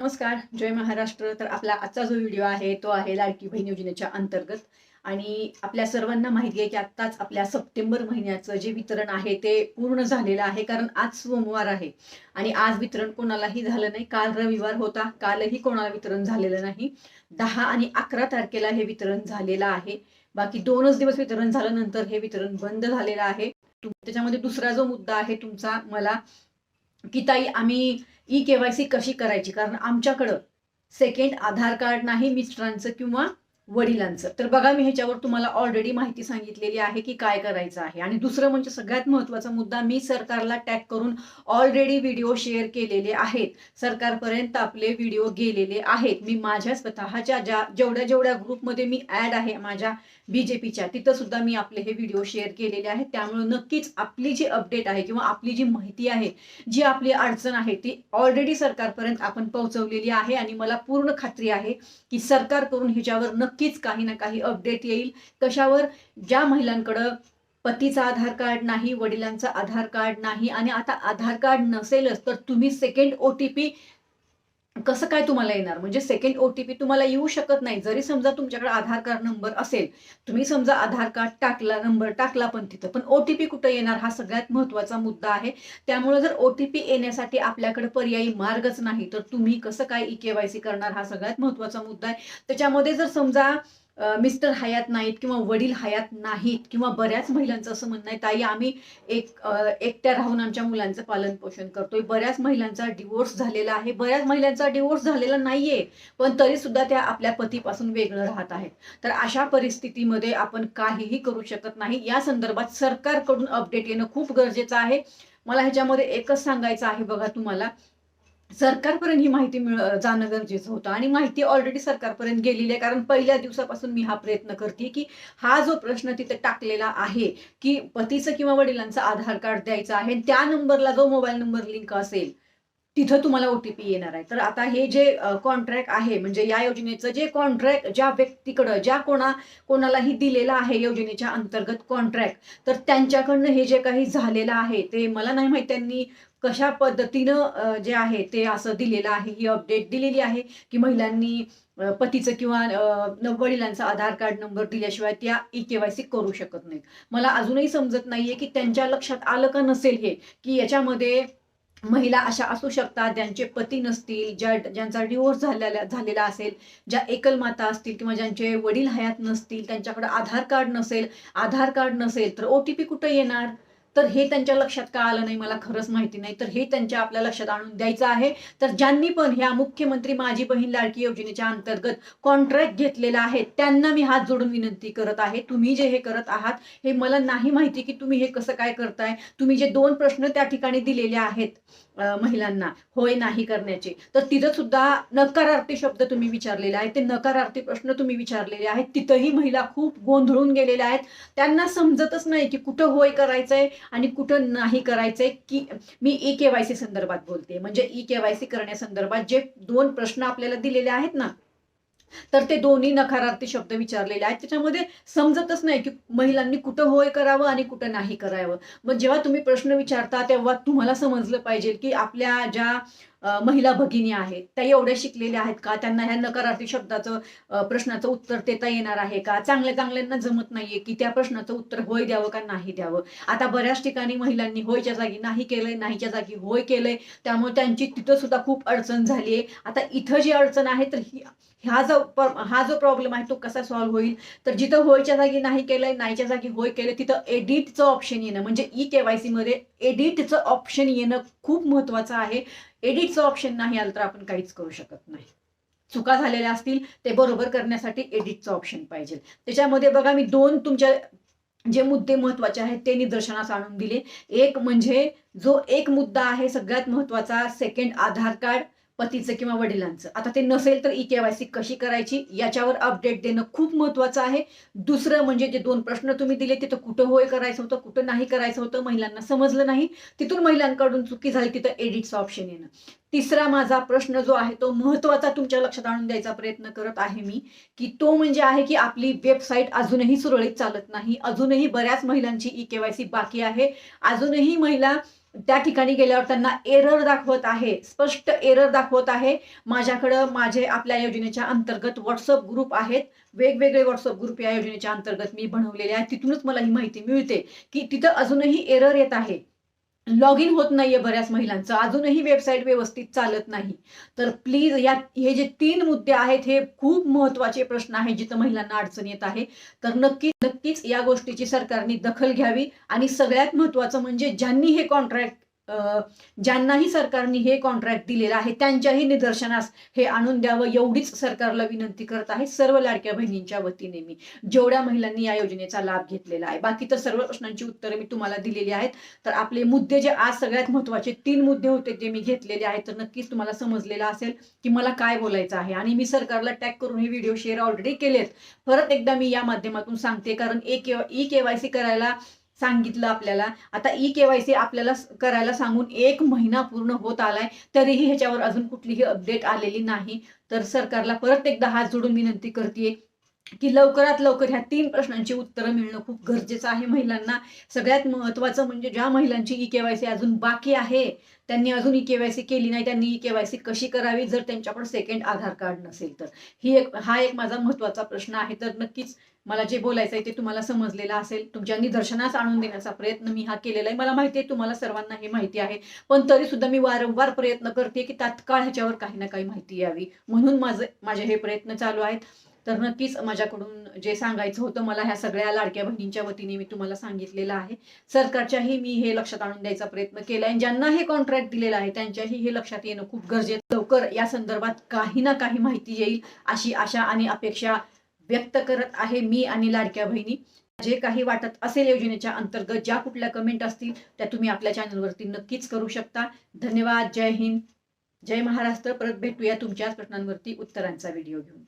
नमस्कार जय महाराष्ट्र. तर आपला आजचा जो व्हिडिओ आहे तो आहे लाडकी बहीण योजनेच्या अंतर्गत. आणि आपल्या सर्वांना माहिती आहे की आत्ताच आपल्या सप्टेंबर महिन्याचं जे वितरण आहे ते पूर्ण झालेलं आहे. कारण आज सोमवार आहे. आणि आज वितरण कोणालाही झालं नाही. काल रविवार होता. कालही कोणाला वितरण झालेलं नाही. दहा आणि अकरा तारखेला हे वितरण झालेलं आहे. बाकी दोनच दिवस वितरण झाल्यानंतर हे वितरण बंद झालेलं आहे. त्याच्यामध्ये दुसरा जो मुद्दा आहे तुमचा मला की ताई आम्ही ई केवायसी कशी करायची? कारण आमच्याकडं सेकंड आधार कार्ड नाही मिस्टरांचं किंवा वडिलांचं. तर बघा मी ह्याच्यावर तुम्हाला ऑलरेडी माहिती सांगितलेली आहे की काय करायचं आहे. आणि दुसरं म्हणजे सगळ्यात महत्त्वाचा मुद्दा मी सरकारला टॅग करून ऑलरेडी व्हिडिओ शेअर केलेले आहेत. सरकारपर्यंत आपले व्हिडिओ गेलेले आहेत. मी माझ्या स्वतःच्या ज्या जेवढ्या जेवढ्या ग्रुपमध्ये मी ॲड आहे माझ्या बीजेपीच्या तिथं सुद्धा मी आपले हे व्हिडिओ शेअर केलेले आहेत. त्यामुळे नक्कीच आपली जी अपडेट आहे किंवा आपली जी माहिती आहे जी आपली अडचण आहे ती ऑलरेडी सरकारपर्यंत आपण पोहोचवलेली आहे आणि मला पूर्ण खात्री आहे की सरकारकडून ह्याच्यावर नक्कीच काही ना काही अपडेट येईल. कशावर? ज्या महिलांकडं पतीचा आधार कार्ड नाही वडिलांचा आधार कार्ड नाही आणि आता आधार कार्ड नसेलच तर तुम्ही सेकंड ओ टी पी कसं काय तुम्हाला येणार? म्हणजे सेकंड ओ टी पी तुम्हाला येऊ शकत नाही. जरी समजा तुमच्याकडे आधार कार्ड नंबर असेल तुम्ही समजा आधार कार्ड टाकला नंबर टाकला पण तिथं पण ओ टी पी कुठं येणार? हा सगळ्यात महत्त्वाचा मुद्दा आहे. त्यामुळे जर ओ टी पी येण्यासाठी आपल्याकडे पर्यायी मार्गच नाही तर तुम्ही कसं काय ई के वाय सी करणार? हा सगळ्यात महत्त्वाचा मुद्दा आहे. त्याच्यामध्ये जर समजा मिस्टर हयात नाहीत किंवा वडील हयात नाहीत किंवा बऱ्याच महिलांचं असं म्हणणं आहे ताई आम्ही एक एकट्या राहून आमच्या मुलांचं पालन पोषण करतोय. बऱ्याच महिलांचा डिवोर्स झालेला आहे. बऱ्याच महिलांचा डिवोर्स झालेला नाहीये पण तरी सुद्धा त्या आपल्या पतीपासून वेगळं राहत आहेत. तर अशा परिस्थितीमध्ये आपण काहीही करू शकत नाही. या संदर्भात सरकारकडून अपडेट येणं खूप गरजेचं आहे. मला ह्याच्यामध्ये एकच सांगायचं आहे बघा तुम्हाला. सरकारपर्यंत ही माहिती मिळ जाणं गरजेचं होतं. आणि माहिती ऑलरेडी सरकारपर्यंत गेलेली आहे. कारण पहिल्या दिवसापासून मी हा प्रयत्न करते की हा जो प्रश्न तिथे टाकलेला आहे की पतीचं किंवा वडिलांचं आधार कार्ड द्यायचं आहे. त्या नंबरला जो मोबाईल नंबर लिंक असेल तिथं तुम्हाला ओटीपी येणार आहे. तर आता हे जे कॉन्ट्रॅक्ट आहे म्हणजे या योजनेचं जे कॉन्ट्रॅक्ट ज्या व्यक्तीकडं ज्या कोणा कोणालाही दिलेलं आहे योजनेच्या अंतर्गत कॉन्ट्रॅक्ट तर त्यांच्याकडनं हे जे काही झालेलं आहे ते मला नाही माहीत त्यांनी कशा पद्धतीनं जे आहे ते असं दिलेलं आहे ही अपडेट दिलेली आहे की महिलांनी पतीचं किंवा वडिलांचा आधार कार्ड नंबर दिल्याशिवाय त्या ई के वाय सी करू शकत नाहीत. मला अजूनही समजत नाहीये की त्यांच्या लक्षात आलं का नसेल हे की याच्यामध्ये महिला अशा असू शकतात ज्यांचे पती नसतील ज्या ज्यांचा डिवोर्स झालेला झालेला असेल ज्या एकल माता असतील किंवा ज्यांचे वडील हयात नसतील त्यांच्याकडे आधार कार्ड नसेल आधार कार्ड नसेल तर ओ टी पी कुठं येणार? तर हे त्यांच्या लक्षात का आलं नाही? मला खरंच माहिती नाही. तर हे त्यांच्या आपल्या लक्षात आणून द्यायचं आहे. तर ज्यांनी पण ह्या मुख्यमंत्री माझी बहीण लाडकी योजनेच्या अंतर्गत कॉन्ट्रॅक्ट घेतलेला आहे त्यांना मी हात जोडून विनंती करत आहे. तुम्ही जे हे करत आहात हे मला नाही माहिती की तुम्ही हे कसं काय करताय. तुम्ही जे दोन प्रश्न त्या ठिकाणी दिलेले आहेत महिलांना होय नाही करण्याचे. तर तिथं सुद्धा नकारार्थी शब्द तुम्ही विचारलेले आहेत. ते नकारार्थी प्रश्न तुम्ही विचारलेले आहेत. तिथंही महिला खूप गोंधळून गेलेल्या आहेत. त्यांना समजतच नाही की कुठं होय करायचंय. आणि कुठं नाही करायचंय की मी ई के वाय सी संदर्भात बोलते. म्हणजे ई के वाय सी करण्यासंदर्भात जे दोन प्रश्न आपल्याला दिलेले आहेत ना तर ते दोन्ही नकारार्थी शब्द विचारलेले आहेत. त्याच्यामध्ये समजतच नाही की महिलांनी कुठं होय करावं आणि कुठं नाही करावं. मग जेव्हा तुम्ही प्रश्न विचारता तेव्हा तुम्हाला समजलं पाहिजे की आपल्या ज्या महिला भगिनी आहेत त्या एवढ्या शिकलेल्या आहेत का? त्यांना ह्या नकारार्थी शब्दाचं प्रश्नाचं उत्तर देता येणार आहे का? चांगल्या चांगल्यांना जमत नाहीये की त्या प्रश्नाचं उत्तर होय द्यावं का नाही द्यावं? आता बऱ्याच ठिकाणी महिलांनी होयच्या जागी नाही केलंय नाहीच्या जागी होय केलंय त्यामुळे त्यांची तिथं सुद्धा खूप अडचण झाली आहे. आता इथं जी अडचण आहे तर ही ह्या जो हा जो प्रॉब्लेम आहे तो कसा सॉल्व्ह होईल? तर जिथं होयच्या जागी नाही केलंय नाहीच्या जागी होय केलंय तिथं एडिटचं ऑप्शन येणं म्हणजे ई के वायमध्ये एडिटचं ऑप्शन येणं खूप महत्त्वाचा आहे. एडिटचं ऑप्शन नाही आलं तर आपण काहीच करू शकत नाही. चुका झालेल्या असतील ते बरोबर करण्यासाठी एडिटचं ऑप्शन पाहिजे. त्याच्यामध्ये बघा मी दोन तुमच्या जे मुद्दे महत्त्वाचे आहेत ते निदर्शनास आणून दिले. एक म्हणजे जो एक मुद्दा आहे सगळ्यात महत्त्वाचा सेकंड आधार कार्ड पतीचं किंवा वडिलांचं. आता ते नसेल तर ई के वाय सी कशी करायची याच्यावर अपडेट देणं खूप महत्वाचं आहे. दुसरं म्हणजे जे दोन प्रश्न तुम्ही दिले तिथं कुठं होय करायचं होतं कुठं नाही करायचं होतं महिलांना समजलं नाही. तिथून महिलांकडून चुकी झाली तिथं एडिटचं ऑप्शन येणं. तिसरा माझा प्रश्न जो आहे तो महत्त्वाचा तुमच्या लक्षात आणून द्यायचा प्रयत्न करत आहे मी की तो म्हणजे आहे की आपली वेबसाईट अजूनही सुरळीत चालत नाही. अजूनही बऱ्याच महिलांची ई के वाय सी बाकी आहे. अजूनही महिला त्या ठिकाणी गेल्यावर त्यांना एरर दाखवत आहे स्पष्ट एरर दाखवत आहे. माझ्याकडं माझे आपल्या योजनेच्या अंतर्गत व्हॉट्सअप ग्रुप आहेत. वेगवेगळे व्हॉट्सअप ग्रुप या योजनेच्या अंतर्गत मी बनवलेले आहेत. तिथूनच मला ही माहिती मिळते की तिथं अजूनही एरर येत आहे. लॉग इन होत नाहीये बऱ्याच महिलांचं. अजूनही वेबसाईट व्यवस्थित चालत नाही. तर प्लीज या हे जे तीन मुद्दे आहेत हे खूप महत्त्वाचे प्रश्न आहेत जिथं महिलांना अडचण येत आहे. तर नक्की नक्कीच या गोष्टीची सरकारने दखल घ्यावी. आणि सगळ्यात महत्वाचं म्हणजे ज्यांनी हे कॉन्ट्रॅक्ट ज्यांनाही सरकारने हे कॉन्ट्रॅक्ट दिलेलं आहे त्यांच्याही निदर्शनास हे आणून द्यावं एवढीच सरकारला विनंती करत आहे सर्व लाडक्या बहिणींच्या वतीने मी. जेवढ्या महिलांनी या योजनेचा लाभ घेतलेला आहे. बाकी तर सर्व प्रश्नांची उत्तरं मी तुम्हाला दिलेली आहेत. तर आपले मुद्दे जे आज सगळ्यात महत्त्वाचे तीन मुद्दे होते जे मी घेतलेले आहेत. तर नक्कीच तुम्हाला समजलेलं असेल की मला काय बोलायचं आहे. आणि मी सरकारला टॅग करून हे व्हिडिओ शेअर ऑलरेडी केलेत. परत एकदा मी या माध्यमातून सांगते कारण ए ई केवायसी करायला सांगितलं आपल्याला. आता ई केवायसी आपल्याला करायला सांगून एक महिना पूर्ण होत आलाय तरीही ह्याच्यावर अजून कुठलीही अपडेट आलेली नाही. तर सरकारला परत एकदा हात जोडून विनंती करते की लवकरात लवकर ह्या तीन प्रश्नांची उत्तरं मिळणं खूप गरजेचं आहे महिलांना. सगळ्यात महत्त्वाचं म्हणजे ज्या महिलांची ई केवायसी अजून बाकी आहे त्यांनी अजून ई केवायसी केली नाही त्यांनी ई केवायसी कशी करावी जर त्यांच्याकडे सेकंड आधार कार्ड नसेल तर. ही एक हा एक माझा महत्त्वाचा प्रश्न आहे. तर नक्कीच मला जे बोलायचं आहे ते तुम्हाला समजलेलं असेल. तुमच्या निदर्शनास आणून देण्याचा प्रयत्न मी हा केलेला आहे. मला माहिती आहे तुम्हाला सर्वांना हे माहिती आहे. पण तरी सुद्धा मी वारंवार प्रयत्न करते की तात्काळ ह्याच्यावर काही ना काही माहिती यावी. म्हणून माझे माझे हे प्रयत्न चालू आहेत. तर नक्कीच माझ्याकडून जे सांगायचं होतं मला ह्या सगळ्या लाडक्या बहिणींच्या वतीने मी तुम्हाला सांगितलेलं आहे. सरकारच्याही मी हे लक्षात आणून द्यायचा प्रयत्न केला आहे. ज्यांना हे कॉन्ट्रॅक्ट दिलेलं आहे त्यांच्याही हे लक्षात येणं खूप गरजेचं लवकर या संदर्भात काही ना काही माहिती येईल अशी आशा आणि अपेक्षा व्यक्त करत आहे मी आणि लाडक्या बहिणी. जे काही वाटत असेल योजनेच्या अंतर्गत ज्या कुठल्या कमेंट असतील त्या तुम्ही आपल्या चॅनलवरती नक्कीच करू शकता. धन्यवाद. जय हिंद. जय महाराष्ट्र. परत भेटूया तुमच्याच प्रश्नांवरती उत्तरांचा व्हिडिओ घेऊन.